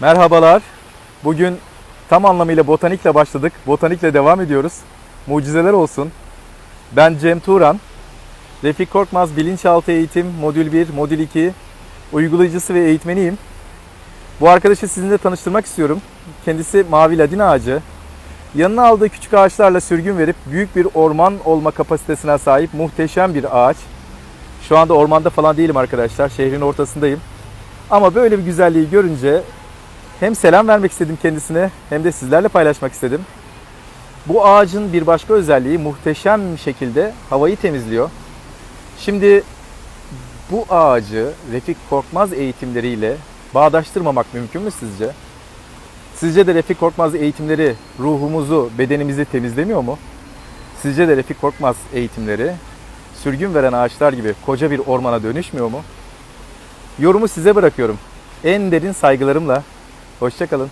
Merhabalar. Bugün tam anlamıyla botanikle başladık. Botanikle devam ediyoruz. Mucizeler olsun. Ben Cem Turan. Refik Korkmaz Bilinçaltı Eğitim Modül 1, Modül 2 uygulayıcısı ve eğitmeniyim. Bu arkadaşı sizinle tanıştırmak istiyorum. Kendisi mavi ladin ağacı. Yanına aldığı küçük ağaçlarla sürgün verip büyük bir orman olma kapasitesine sahip muhteşem bir ağaç. Şu anda ormanda falan değilim arkadaşlar. Şehrin ortasındayım. Ama böyle bir güzelliği görünce hem selam vermek istedim kendisine hem de sizlerle paylaşmak istedim. Bu ağacın bir başka özelliği muhteşem şekilde havayı temizliyor. Şimdi bu ağacı Refik Korkmaz eğitimleriyle bağdaştırmamak mümkün mü sizce? Sizce de Refik Korkmaz eğitimleri ruhumuzu, bedenimizi temizlemiyor mu? Sizce de Refik Korkmaz eğitimleri sürgün veren ağaçlar gibi koca bir ormana dönüşmüyor mu? Yorumu size bırakıyorum. En derin saygılarımla. Hoşçakalın.